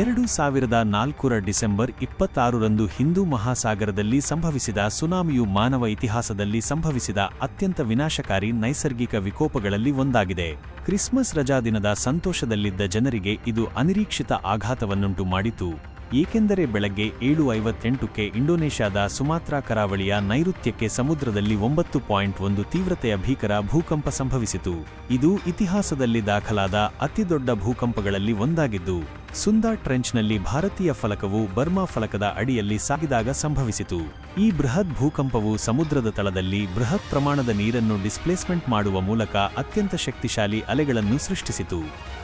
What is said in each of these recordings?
ಎರಡು ಸಾವಿರದ ನಾಲ್ಕರ ಡಿಸೆಂಬರ್ ಇಪ್ಪತ್ತಾರರಂದು ಹಿಂದೂ ಮಹಾಸಾಗರದಲ್ಲಿ ಸಂಭವಿಸಿದ ಸುನಾಮಿಯು ಮಾನವ ಇತಿಹಾಸದಲ್ಲಿ ಸಂಭವಿಸಿದ ಅತ್ಯಂತ ವಿನಾಶಕಾರಿ ನೈಸರ್ಗಿಕ ವಿಕೋಪಗಳಲ್ಲಿ ಒಂದಾಗಿದೆ. ಕ್ರಿಸ್ಮಸ್ ರಜಾದಿನದ ಸಂತೋಷದಲ್ಲಿದ್ದ ಜನರಿಗೆ ಇದು ಅನಿರೀಕ್ಷಿತ ಆಘಾತವನ್ನುಂಟು ಮಾಡಿತು. ಏಕೆಂದರೆ ಬೆಳಗ್ಗೆ ಏಳು ಐವತ್ತೆಂಟಕ್ಕೆ ಇಂಡೋನೇಷ್ಯಾದ ಸುಮಾತ್ರಾ ಕರಾವಳಿಯ ನೈಋತ್ಯಕ್ಕೆ ಸಮುದ್ರದಲ್ಲಿ ಒಂಬತ್ತು ಪಾಯಿಂಟ್ ಒಂದು ತೀವ್ರತೆಯ ಭೀಕರ ಭೂಕಂಪ ಸಂಭವಿಸಿತು. ಇದು ಇತಿಹಾಸದಲ್ಲಿ ದಾಖಲಾದ ಅತಿದೊಡ್ಡ ಭೂಕಂಪಗಳಲ್ಲಿ ಒಂದಾಗಿದ್ದು ಸುಂದಾ ಟ್ರೆಂಚ್ನಲ್ಲಿ ಭಾರತೀಯ ಫಲಕವು ಬರ್ಮಾ ಫಲಕದ ಅಡಿಯಲ್ಲಿ ಸಾಗಿದಾಗ ಸಂಭವಿಸಿತು. ಈ ಬೃಹತ್ ಭೂಕಂಪವು ಸಮುದ್ರದ ತಳದಲ್ಲಿ ಬೃಹತ್ ಪ್ರಮಾಣದ ನೀರನ್ನು ಡಿಸ್ಪ್ಲೇಸ್ಮೆಂಟ್ ಮಾಡುವ ಮೂಲಕ ಅತ್ಯಂತ ಶಕ್ತಿಶಾಲಿ ಅಲೆಗಳನ್ನು ಸೃಷ್ಟಿಸಿತು.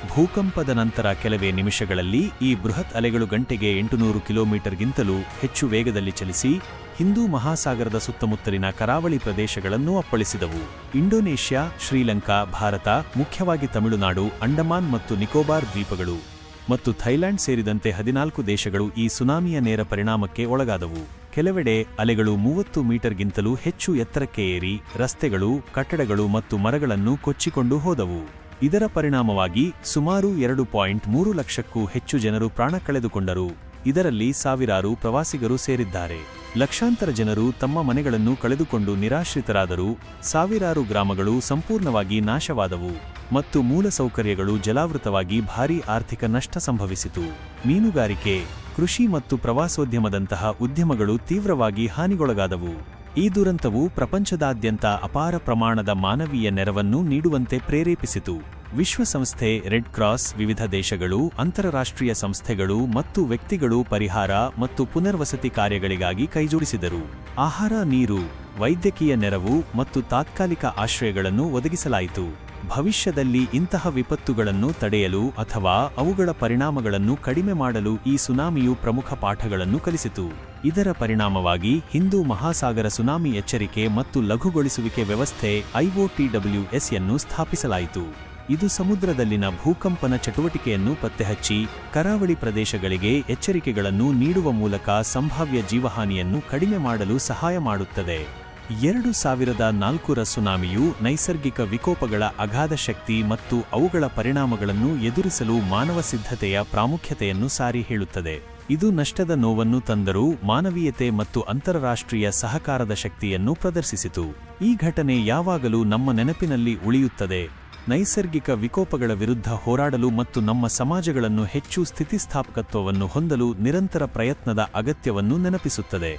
ಭೂಕಂಪದ ನಂತರ ಕೆಲವೇ ನಿಮಿಷಗಳಲ್ಲಿ ಈ ಬೃಹತ್ ಅಲೆಗಳು ಗಂಟೆಗೆ ಎಂಟುನೂರು ಕಿಲೋಮೀಟರ್ಗಿಂತಲೂ ಹೆಚ್ಚು ವೇಗದಲ್ಲಿ ಚಲಿಸಿ, ಹಿಂದೂ ಮಹಾಸಾಗರದ ಸುತ್ತಮುತ್ತಲಿನ ಕರಾವಳಿ ಪ್ರದೇಶಗಳನ್ನು ಅಪ್ಪಳಿಸಿದವು. ಇಂಡೋನೇಷ್ಯಾ, ಶ್ರೀಲಂಕಾ, ಭಾರತ, ಮುಖ್ಯವಾಗಿ ತಮಿಳುನಾಡು, ಅಂಡಮಾನ್ ಮತ್ತು ನಿಕೋಬಾರ್ ದ್ವೀಪಗಳು. ಮತ್ತು ಥೈಲ್ಯಾಂಡ್ ಸೇರಿದಂತೆ ಹದಿನಾಲ್ಕು ದೇಶಗಳು ಈ ಸುನಾಮಿಯ ನೇರ ಪರಿಣಾಮಕ್ಕೆ ಒಳಗಾದವು. ಕೆಲವೆಡೆ ಅಲೆಗಳು ಮೂವತ್ತು ಮೀಟರ್ಗಿಂತಲೂ ಹೆಚ್ಚು ಎತ್ತರಕ್ಕೆ ಏರಿ, ರಸ್ತೆಗಳು, ಕಟ್ಟಡಗಳು ಮತ್ತು ಮರಗಳನ್ನು ಕೊಚ್ಚಿಕೊಂಡು ಹೋದವು. ಇದರ ಪರಿಣಾಮವಾಗಿ ಸುಮಾರು ಎರಡು ಪಾಯಿಂಟ್ ಮೂರು ಲಕ್ಷಕ್ಕೂ ಹೆಚ್ಚು ಜನರು ಪ್ರಾಣ ಕಳೆದುಕೊಂಡರು. ಇದರಲ್ಲಿ ಸಾವಿರಾರು ಪ್ರವಾಸಿಗರು ಸೇರಿದ್ದಾರೆ. ಲಕ್ಷಾಂತರ ಜನರು ತಮ್ಮ ಮನೆಗಳನ್ನು ಕಳೆದುಕೊಂಡು ನಿರಾಶ್ರಿತರಾದರು ಸಾವಿರಾರು ಗ್ರಾಮಗಳು ಸಂಪೂರ್ಣವಾಗಿ ನಾಶವಾದವು ಮತ್ತು ಮೂಲಸೌಕರ್ಯಗಳು ಜಲಾವೃತವಾಗಿ ಭಾರೀ ಆರ್ಥಿಕ ನಷ್ಟ ಸಂಭವಿಸಿತು. ಮೀನುಗಾರಿಕೆ, ಕೃಷಿ ಮತ್ತು ಪ್ರವಾಸೋದ್ಯಮದಂತಹ ಉದ್ಯಮಗಳು ತೀವ್ರವಾಗಿ ಹಾನಿಗೊಳಗಾದವು. ಈ ದುರಂತವು ಪ್ರಪಂಚದಾದ್ಯಂತ ಅಪಾರ ಪ್ರಮಾಣದ ಮಾನವೀಯ ನೆರವನ್ನು ನೀಡುವಂತೆ ಪ್ರೇರೇಪಿಸಿತು. ವಿಶ್ವಸಂಸ್ಥೆ, ರೆಡ್ ಕ್ರಾಸ್ ವಿವಿಧ ದೇಶಗಳು, ಅಂತಾರಾಷ್ಟ್ರೀಯ ಸಂಸ್ಥೆಗಳು ಮತ್ತು ವ್ಯಕ್ತಿಗಳು ಪರಿಹಾರ ಮತ್ತು ಪುನರ್ವಸತಿ ಕಾರ್ಯಗಳಿಗಾಗಿ ಕೈಜೋಡಿಸಿದರು. ಆಹಾರ, ನೀರು, ವೈದ್ಯಕೀಯ ನೆರವು ಮತ್ತು ತಾತ್ಕಾಲಿಕ ಆಶ್ರಯಗಳನ್ನು ಒದಗಿಸಲಾಯಿತು. ಭವಿಷ್ಯದಲ್ಲಿ ಇಂತಹ ವಿಪತ್ತುಗಳನ್ನು ತಡೆಯಲು ಅಥವಾ ಅವುಗಳ ಪರಿಣಾಮಗಳನ್ನು ಕಡಿಮೆ ಮಾಡಲು ಈ ಸುನಾಮಿಯು ಪ್ರಮುಖ ಪಾಠಗಳನ್ನು ಕಲಿಸಿತು. ಇದರ ಪರಿಣಾಮವಾಗಿ ಹಿಂದೂ ಮಹಾಸಾಗರ ಸುನಾಮಿ ಎಚ್ಚರಿಕೆ ಮತ್ತು ಲಘುಗೊಳಿಸುವಿಕೆ ವ್ಯವಸ್ಥೆ ಐಒಟಿಡಬ್ಲ್ಯೂಎಸ್ ಅನ್ನು ಸ್ಥಾಪಿಸಲಾಯಿತು. ಇದು ಸಮುದ್ರದಲ್ಲಿನ ಭೂಕಂಪನ ಚಟುವಟಿಕೆಯನ್ನು ಪತ್ತೆಹಚ್ಚಿ, ಕರಾವಳಿ ಪ್ರದೇಶಗಳಿಗೆ ಎಚ್ಚರಿಕೆಗಳನ್ನು ನೀಡುವ ಮೂಲಕ ಸಂಭಾವ್ಯ ಜೀವಹಾನಿಯನ್ನು ಕಡಿಮೆ ಮಾಡಲು ಸಹಾಯ ಮಾಡುತ್ತದೆ. ಎರಡು ಸಾವಿರದ ನಾಲ್ಕರ ಸುನಾಮಿಯು ನೈಸರ್ಗಿಕ ವಿಕೋಪಗಳ ಅಗಾಧ ಶಕ್ತಿ ಮತ್ತು ಅವುಗಳ ಪರಿಣಾಮಗಳನ್ನು ಎದುರಿಸಲು ಮಾನವ ಸಿದ್ಧತೆಯ ಪ್ರಾಮುಖ್ಯತೆಯನ್ನು ಸಾರಿ ಹೇಳುತ್ತದೆ. ಇದು ನಷ್ಟದ ನೋವನ್ನು ತಂದರೂ ಮಾನವೀಯತೆ ಮತ್ತು ಅಂತಾರಾಷ್ಟ್ರೀಯ ಸಹಕಾರದ ಶಕ್ತಿಯನ್ನು ಪ್ರದರ್ಶಿಸಿತು. ಈ ಘಟನೆ ಯಾವಾಗಲೂ ನಮ್ಮ ನೆನಪಿನಲ್ಲಿ ಉಳಿಯುತ್ತದೆ. ನೈಸರ್ಗಿಕ ವಿಕೋಪಗಳ ವಿರುದ್ಧ ಹೋರಾಡಲು ಮತ್ತು ನಮ್ಮ ಸಮಾಜಗಳನ್ನು ಹೆಚ್ಚು ಸ್ಥಿತಿಸ್ಥಾಪಕತ್ವವನ್ನು ಹೊಂದಲು ನಿರಂತರ ಪ್ರಯತ್ನದ ಅಗತ್ಯವನ್ನು ನೆನಪಿಸುತ್ತದೆ.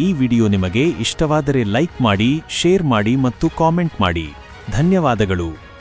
ಈ ವಿಡಿಯೋ ನಿಮಗೆ ಇಷ್ಟವಾದರೆ ಲೈಕ್ ಮಾಡಿ ಶೇರ್ ಮಾಡಿ ಮತ್ತು ಕಾಮೆಂಟ್ ಮಾಡಿ. ಧನ್ಯವಾದಗಳು.